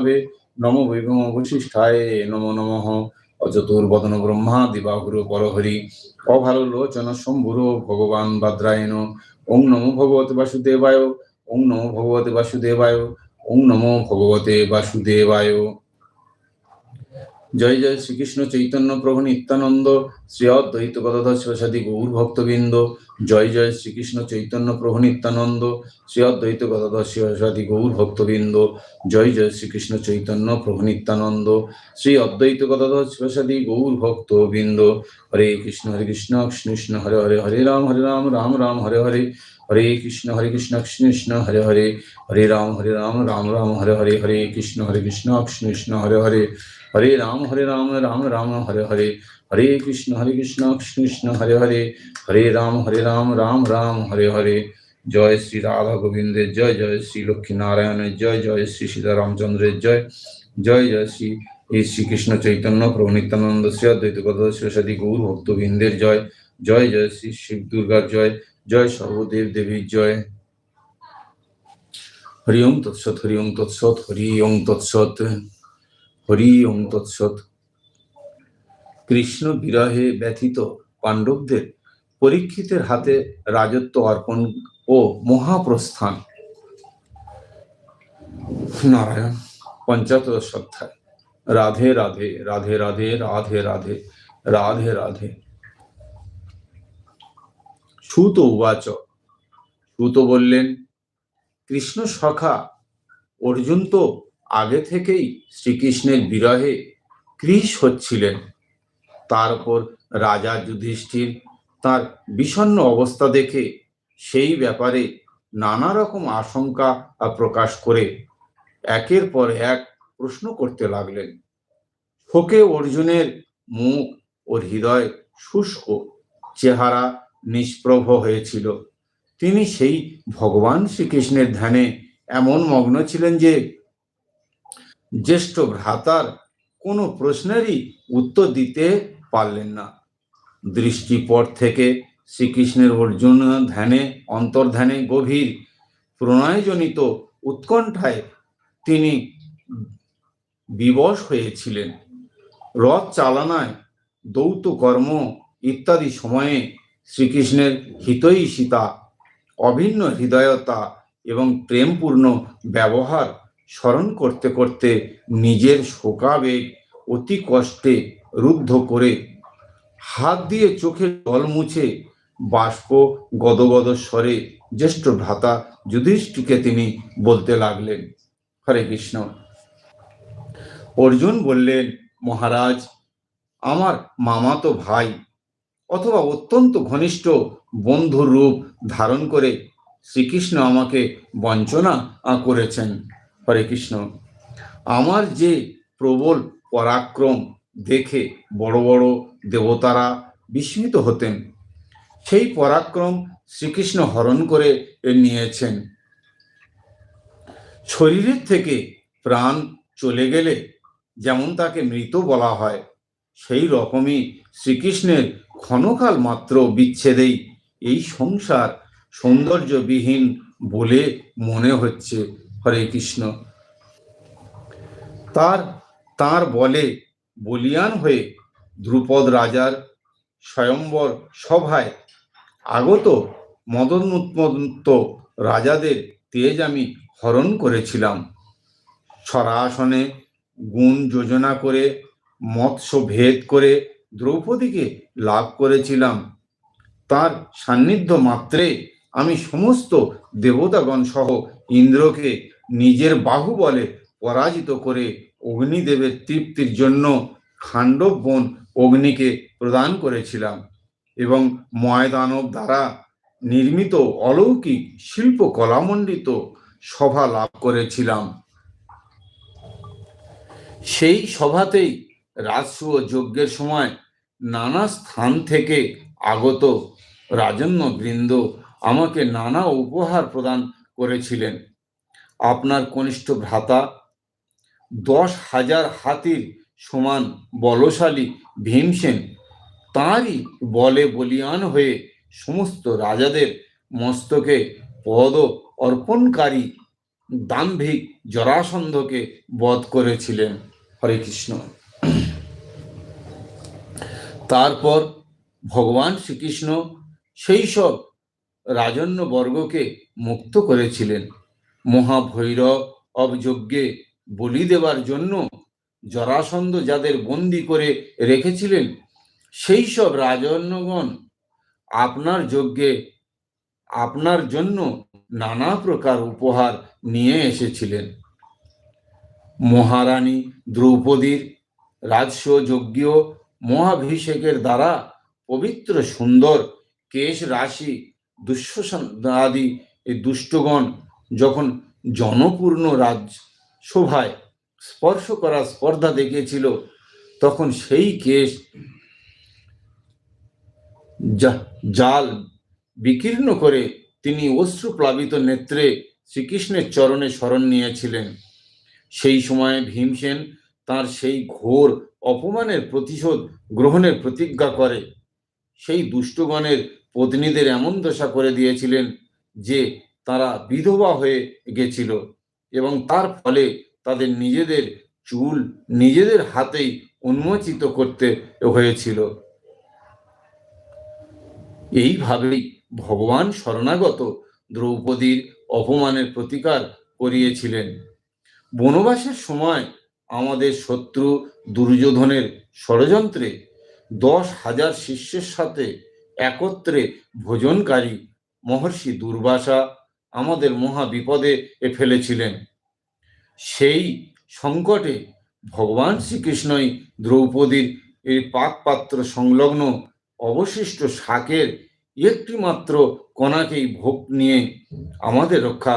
নম বৈভম বৈশিষ্ঠায় নম নমঃ অচতুর্বদন ব্রহ্মা দিবাহুর পরহরি। অভালো লোচন শম্ভুর ভগবান ভদ্রায়ণ। ওং নমো ভগবতে বাসুদেবায়। ওং নমো ভগবতে বাসুদেবায়। ওং নমো ভগবতে বাসুদেবায়। জয় জয় শ্রীকৃষ্ণ চৈতন্য প্রভু নিত্যানন্দ শ্রী অদ্বৈত গদাধর শিবসাদী গৌর ভক্তবৃন্দ, জয় জয় শ্রীকৃষ্ণ চৈতন্য প্রভু নিত্যানন্দ শ্রী অদ্বৈত গদাধর শিবসাদী গৌর ভক্তবৃন্দ, জয় জয় শ্রীকৃষ্ণ চৈতন্য প্রভু নিত্যানন্দ শ্রী অদ্বৈত গদাধর শিবসাদী গৌর ভক্তবৃন্দ। হরে কৃষ্ণ হরে কৃষ্ণ কৃষ্ণ, হরে হরে হরে রাম হরে রাম রাম রাম, হরে হরে। হরে কৃষ্ণ হরে কৃষ্ণ কৃষ্ণ, হরে হরে। হরে রাম হরে রাম রাম রাম, হরে হরে। হরে কৃষ্ণ হরে কৃষ্ণ কৃষ্ণ কৃষ্ণ হরে হরে। হরে রাম হরে রাম রাম রাম, হরে হরে। হরে কৃষ্ণ হরে কৃষ্ণ কৃষ্ণ কৃষ্ণ হরে হরে। হরে রাম হরে রাম রাম রাম, হরে হরে। জয় শ্রী রাধা গোবিন্দের জয় জয় শ্রী লক্ষ্মী নারায়ণের জয় জয় শ্রী সীতারামচন্দ্রের জয় জয় জয় শ্রী এই শ্রীকৃষ্ণ চৈতন্য প্রভু নিত্যানন্দ শ্রী অদ্বৈত শিবসাদী গৌর ভক্তবৃন্দের জয় জয় জয় শ্রী শিব দুর্গার জয় জয় সর্বদেব দেবীর জয়। হরি ওম তৎসৎ হরি ওম তৎসৎ হরি ওম তৎসৎ। হরি ওম কৃষ্ণ বিরহে ব্যথিত পাণ্ডবদের পরীক্ষিতের হাতে রাজত্ব অর্পণ ও মহাপ্রস্থান। নারায়ণ পঞ্চাশদশ অধ্যায়। রাধে রাধে রাধে রাধে রাধে রাধে রাধে রাধে। সুত উবাচ। সুত বললেন, কৃষ্ণ সখা, অর্জুন তো আগে থেকেই শ্রীকৃষ্ণের বিরহে কৃষ হচ্ছিলেন। তার উপর রাজা যুধিষ্ঠির তার বিষণ্ণ অবস্থা দেখে সেই ব্যাপারে নানা রকম আশঙ্কা প্রকাশ করে একের পর এক প্রশ্ন করতে লাগলেন। শোকে অর্জুনের মুখ ও হৃদয় শুষ্ক, চেহারা নিষ্প্রভ হয়েছিল। তিনি সেই ভগবান শ্রীকৃষ্ণের ধ্যানে এমন মগ্ন ছিলেন যে জ্যেষ্ঠ ভ্রাতার কোনো প্রশ্নেরই উত্তর দিতে পারলেন না। দৃষ্টিপট থেকে শ্রীকৃষ্ণের অর্জুন ধ্যানে, অন্তর্ধ্যানে গভীর প্রণয়জনিত উৎকণ্ঠায় তিনি বিবশ হয়েছিলেন। রথ চালনায় দৌত কর্ম ইত্যাদি সময়ে শ্রীকৃষ্ণের হিতৈষিতা, অভিন্ন হৃদয়তা এবং প্রেমপূর্ণ ব্যবহার স্মরণ করতে করতে নিজের শোকাবেগ অতি কষ্টে রুদ্ধ করে হাত দিয়ে চোখের জল মুছে বাষ্প গদগদ স্বরে জ্যেষ্ঠ ভ্রাতা যুধিষ্ঠিকে তিনি বলতে লাগলেন, হরে কৃষ্ণ। অর্জুন বললেন, মহারাজ, আমার মামাতো ভাই অথবা অত্যন্ত ঘনিষ্ঠ বন্ধুর রূপ ধারণ করে শ্রীকৃষ্ণ আমাকে বঞ্চনা করেছেন। হরে কৃষ্ণ। আমার যে প্রবল পরাক্রম দেখে বড় বড় দেবতারা বিস্মিত হতেন, সেই পরাক্রম শ্রীকৃষ্ণ হরণ করে নিয়েছেন। শরীরের থেকে প্রাণ চলে গেলে যেমন তাকে মৃত বলা হয়, সেই রকমই শ্রীকৃষ্ণের ক্ষণকাল মাত্র বিচ্ছেদেই এই সংসার সৌন্দর্যবিহীন বলে মনে হচ্ছে। হরে কৃষ্ণ। তার তার বলে বলিয়ান হয়ে ধ্রুপদ রাজার স্বয়ম্বর সভায় আগত মদনোৎমন্ত রাজাদের তেজ আমি হরণ করেছিলাম। সরাসনে গুণ যোজনা করে, মৎস্য ভেদ করে দ্রৌপদীকে লাভ করেছিলাম। তার সান্নিধ্য মাত্রে আমি সমস্ত দেবতাগণ সহ ইন্দ্রকে নিজের বাহু বলে পরাজিত করে অগ্নিদেবের তৃপ্তির জন্য খাণ্ডব বন অগ্নিকে প্রদান করেছিলাম এবং ময়দানব দ্বারা নির্মিত অলৌকিক শিল্প কলামণ্ডিত সভা লাভ করেছিলাম। সেই সভাতেই রাজস্ব যজ্ঞের সময় নানা স্থান থেকে আগত রাজন্য বৃন্দ আমাকে নানা উপহার প্রদান করেছিলেন। আপনার কনিষ্ঠ ভ্রাতা দশ হাজার হাতির সমান বলশালী ভীমসেন তাঁরই বলে বলিয়ান হয়ে সমস্ত রাজাদের মস্তকে পদ অর্পণকারী দাম্ভিক জরাসন্ধকে বধ করেছিলেন। হরে কৃষ্ণ। তারপর ভগবান শ্রীকৃষ্ণ সেই সব রাজন্য বর্গকে মুক্ত করেছিলেন। মহাভৈরব অবযজ্ঞে বলি দেওয়ার জন্য জরাসন্ধ যাদের বন্দি করে রেখেছিলেন, সেই সব রাজন্যগণ আপনার যজ্ঞে, আপনার জন্য নানা প্রকার উপহার নিয়ে এসেছিলেন। মহারানী দ্রৌপদীর রাজস্ব যজ্ঞ মহাভিষেকের দ্বারা পবিত্র সুন্দর কেশ রাশি দুঃশাদি এই দুষ্টগণ যখন জনপূর্ণ রাজ শোভায় স্পর্শ করার স্পর্ধা দেখিয়েছিল, তখন সেই কেশ জাল বিকীর্ণ করে তিনি অশ্রুপ্লাবিত নেত্রে শ্রীকৃষ্ণের চরণে শরণ নিয়েছিলেন। সেই সময় ভীমসেন তার সেই ঘোর অপমানের প্রতিশোধ গ্রহণের প্রতিজ্ঞা করে। সেই দুষ্টগণের পত্নীদের এমন দশা করে দিয়েছিলেন যে তারা বিধবা হয়ে গেছিল এবং তার ফলে তাদের নিজেদের চুল নিজেদের হাতেই উন্মোচিত করতে হয়েছিল। এইভাবেই ভগবান শরণাগত দ্রৌপদীর অপমানের প্রতিকার করিয়েছিলেন। বনবাসের সময় আমাদের শত্রু দুর্যোধনের ষড়যন্ত্রে দশ হাজার শিষ্যের সাথে একত্রে ভোজনকারী মহর্ষি দুর্বাসা আমাদের মহা বিপদে এ ফেলেছিলেন। সেই সংকটে ভগবান শ্রীকৃষ্ণই দ্রৌপদীর এই পাকপাত্র সংলগ্ন অবশিষ্ট শাকের একটি মাত্র কণাকেই ভোগ নিয়ে আমাদের রক্ষা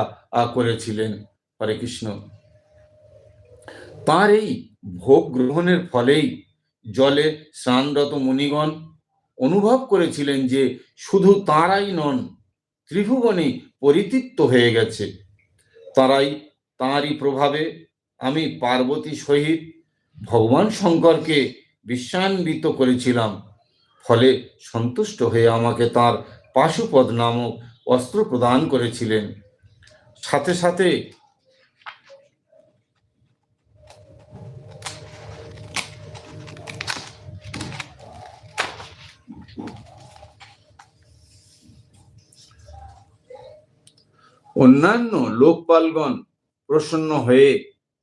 করেছিলেন হরে কৃষ্ণ। তার এই ভোগ গ্রহণের ফলেই জলে স্নানরত মুনিগণ অনুভব করেছিলেন যে শুধু তারাই নন, ত্রিভুবনে পরিতৃপ্ত হয়ে গেছে। তারাই, তাঁরই প্রভাবে আমি পার্বতী সহিত ভগবান শঙ্করকে বিশ্বান্বিত করেছিলাম। ফলে সন্তুষ্ট হয়ে আমাকে তার পাশুপদ নামক অস্ত্র প্রদান করেছিলেন। সাথে সাথে অন্যান্য লোকপালগণ প্রসন্ন হয়ে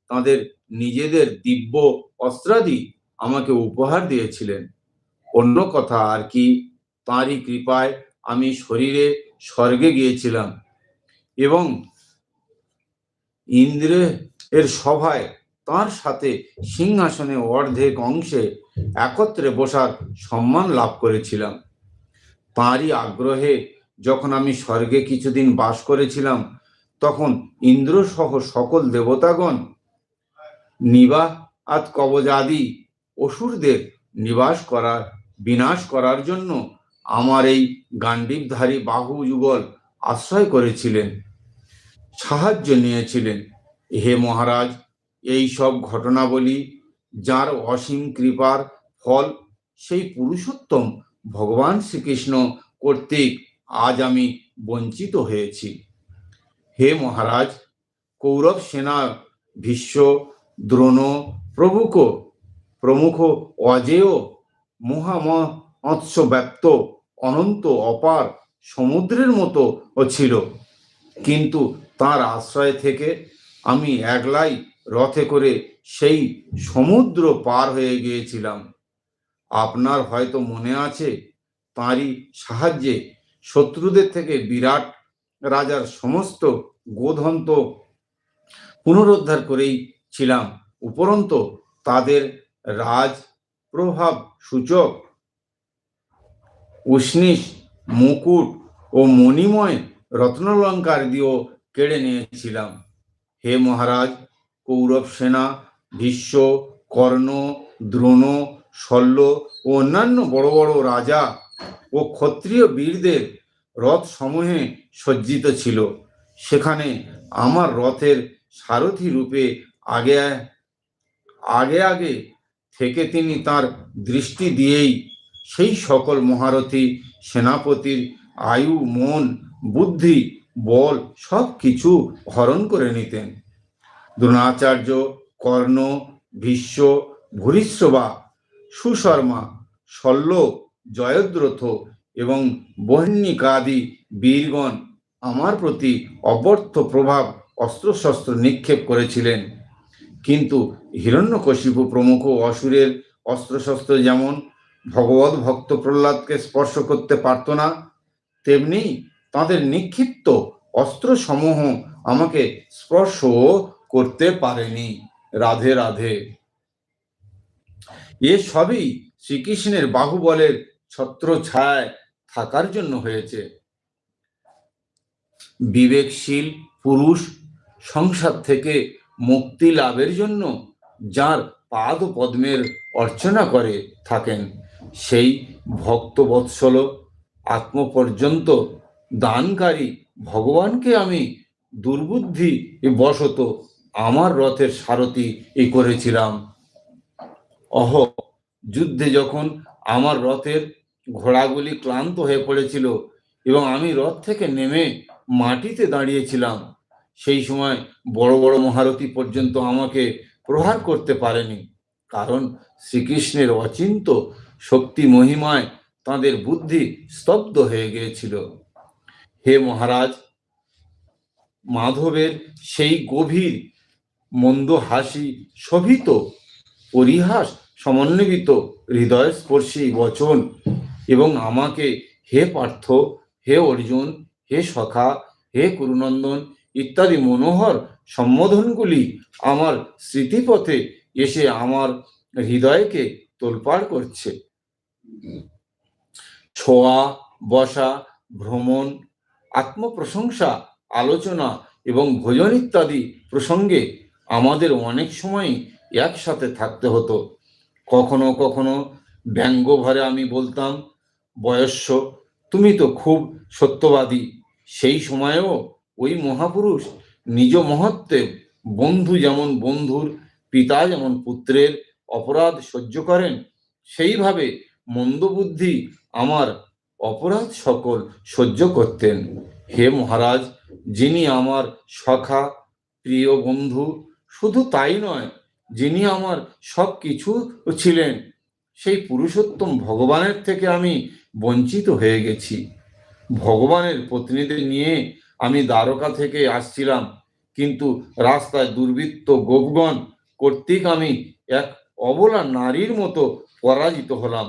তাদের নিজেদের দিব্য অস্ত্রাদি আমাকে উপহার দিয়েছিলেন। অন্য কথা আর কি, তাঁরই কৃপায় আমি শরীরে স্বর্গে গিয়েছিলাম এবং ইন্দ্র এর সভায় তার সাথে সিংহাসনে অর্ধেক অংশে একত্রে বসার সম্মান লাভ করেছিলাম। তাঁরই আগ্রহে যখন আমি স্বর্গে কিছুদিন বাস করেছিলাম, তখন ইন্দ্র সহ সকল দেবতাগণ, নিবাহ আত কবজাদি অসুরদের নিবাস করার, বিনাশ করার জন্য আমার এই গান্ডীবধারী বাহু যুগল আশ্রয় করেছিলেন, সাহায্য নিয়েছিলেন। হে মহারাজ, এই সব ঘটনাবলী যার অসীম কৃপার ফল সেই পুরুষোত্তম ভগবান শ্রীকৃষ্ণ কর্তৃক আজ আমি বঞ্চিত হয়েছি। হে মহারাজ, কৌরব সেনা, ভীষ্ম, দ্রোণ, প্রভুক, প্রমুখ, অজেয় মহামৎস্য ব্যক্ত অনন্ত, অপার, সমুদ্রের মতো ছিল। কিন্তু তার আশ্রয় থেকে আমি একলাই রথে করে সেই সমুদ্র পার হয়ে গিয়েছিলাম। আপনার হয়তো মনে আছে, তাঁরই সাহায্যে শত্রুদের থেকে বিরাট রাজার সমস্ত গোধন্ত পুনরুদ্ধার করেই ছিলাম। উপরন্ত তাদের রাজ প্রভাব সূচক উষ্ণিস মুকুট ও মণিময় রত্নালঙ্কার দিয়েও কেড়ে নিয়েছিলাম। হে মহারাজ, কৌরব সেনা, ভীষ্ম, কর্ণ, দ্রোণ, শল্য ও অন্যান্য বড় বড় রাজা ও ক্ষত্রিয় বীরদের রথ সমূহে সজ্জিত ছিল। সেখানে আমার রথের সারথি রূপে আগে আগে আগে থেকে তিনি তার দৃষ্টি দিয়েই সেই সকল মহারথী, সেনাপতির আয়ু, মন, বুদ্ধি, বল সব কিছু হরণ করে নিতেন। দ্রোণাচার্য, কর্ণ, ভীষ্ম ভূরিশ্রবা সুশর্মা শল্য জয়দ্রথ এবং বহ্নিকাদি বীরগণ আমার প্রতি অবর্থ প্রভাব অস্ত্রশস্ত্র নিক্ষেপ করেছিলেন। কিন্তু হিরণ্যকশিপু প্রমুখ অসুরের অস্ত্রশস্ত্র যেমন ভগবত ভক্ত প্রহ্লাদকে স্পর্শ করতে পারত না, তেমনি তাদের নিক্ষিপ্ত অস্ত্রসমূহ আমাকে স্পর্শ করতে পারেনি। রাধে রাধে। এ সবই শ্রীকৃষ্ণের বাহুবলের ছত্র ছায় থাকার জন্য হয়েছে। বিবেকশীল পুরুষ সংসার থেকে মুক্তি লাভের জন্য যার পাদ পদ্মের অর্চনা করে থাকেন, সেই ভক্তবৎসল আত্ম পর্যন্ত দানকারী ভগবানকে আমি দুর্বুদ্ধি বশত আমার রথের সারথি করেছিলাম। অহ যুদ্ধে যখন আমার রথের ঘোড়াগুলি ক্লান্ত হয়ে পড়েছিল এবং আমি রথ থেকে নেমে মাটিতে দাঁড়িয়েছিলাম, সেই সময় বড় বড় মহারথী পর্যন্ত আমাকে প্রহার করতে পারেনি। কারণ শ্রীকৃষ্ণের অচিন্ত শক্তি মহিমায় তাদের বুদ্ধি স্তব্ধ হয়ে গিয়েছিল। হে মহারাজ, মাধবের সেই গভীর মন্দ হাসি শোভিত পরিহাস সমন্বিত হৃদয়স্পর্শী বচন এবং আমাকে হে পার্থ, হে অর্জুন, হে সখা, হে কুরুনন্দন ইত্যাদি মনোহর সম্বোধনগুলি আমার স্মৃতিপথে এসে আমার হৃদয়কে তোলপাড় করছে। ছোঁয়া, বসা, ভ্রমণ, আত্মপ্রশংসা, আলোচনা এবং ভোজন ইত্যাদি প্রসঙ্গে আমাদের অনেক সময় একসাথে থাকতে হতো। কখনো কখনো ব্যঙ্গ ভরে আমি বলতাম, বয়স্য, তুমি তো খুব সত্যবাদী। সেই সময়েও ওই মহাপুরুষ নিজ মহত্বে বন্ধু যেমন বন্ধুর, পিতা যেমন পুত্রের অপরাধ সহ্য করেন, সেইভাবে মন্দবুদ্ধি আমার অপরাধ সকল সহ্য করতেন। হে মহারাজ, যিনি আমার সখা, প্রিয় বন্ধু, শুধু তাই নয় যিনি আমার সব কিছু ছিলেন, সেই পুরুষোত্তম ভগবানের থেকে আমি বঞ্চিত হয়ে গেছি। ভগবানের প্রতিনিধি নিয়ে আমি দ্বারকা থেকে আসছিলাম, কিন্তু রাস্তায় দুর্বৃত্ত গোপগণ কর্তৃক আমি এক অবলা নারীর মতো পরাজিত হলাম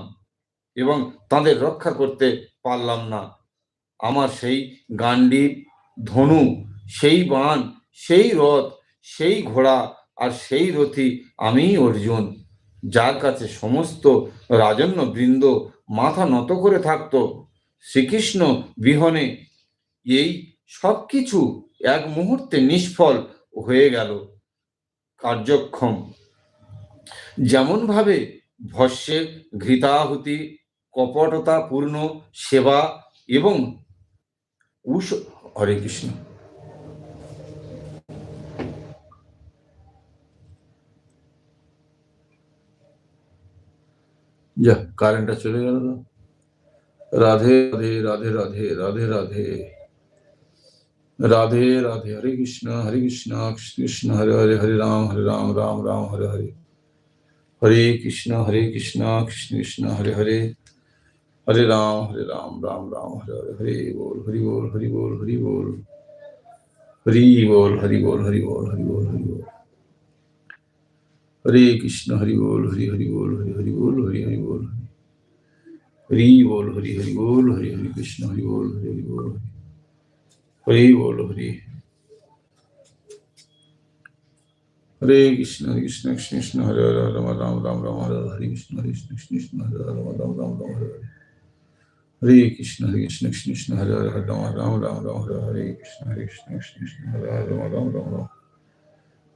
এবং তাদের রক্ষা করতে পারলাম না। আমার সেই গান্ডীব ধনু, সেই বান, সেই রথ, সেই ঘোড়া আর সেই রথি আমিই অর্জুন, যার কাছে সমস্ত রাজন্য বৃন্দ মাথা নত করে থাকতো, শ্রীকৃষ্ণ বিহনে এই সব কিছু এক মুহূর্তে নিষ্ফল হয়ে গেল। কার্যক্ষম। যেমনভাবে ভস্যে ঘৃতাহুতি, কপটতাপূর্ণ সেবা এবং উষ হরে কৃষ্ণ। যা কারেন্টটা চলে গেল না রাধে রাধে রাধে রাধে রাধে রাধে রাধে রাধে হরে কৃষ্ণ হরে কৃষ্ণ কৃষ্ণ কৃষ্ণ হরে হরে হরে রাম হরে রাম রাম রাম হরে হরে হরে কৃষ্ণ হরে কৃষ্ণ কৃষ্ণ কৃষ্ণ হরে হরে হরে রাম হরে রাম রাম রাম হরে হরে হরে বল হরি বল হরি বল হরি বল হরি বল হরি বল হরি বল হরি বল হরি বল হরে কৃষ্ণ হরি বল হরি হরি বল হরি হরি বল হরি হরি বল হরি বল হরি হরি বল হরি হরি কৃষ্ণ হরি বল হরি হরি বল হরি বল হরি হরে কৃষ্ণ হরে কৃষ্ণ কৃষ্ণ কৃষ্ণ হরে হরে হরে রাম রাম রাম রাম হরে হরে হরে কৃষ্ণ হরে কৃষ্ণ কৃষ্ণ কৃষ্ণ হরে হরে রাম রাম রাম রাম হরে হরে হরে কৃষ্ণ হরে কৃষ্ণ কৃষ্ণ কৃষ্ণ হরে হরে হরে রাম রাম রাম রাম হরে হরে কৃষ্ণ হরে কৃষ্ণ কৃষ্ণ কৃষ্ণ হরে হরে রাম রাম রাম রাম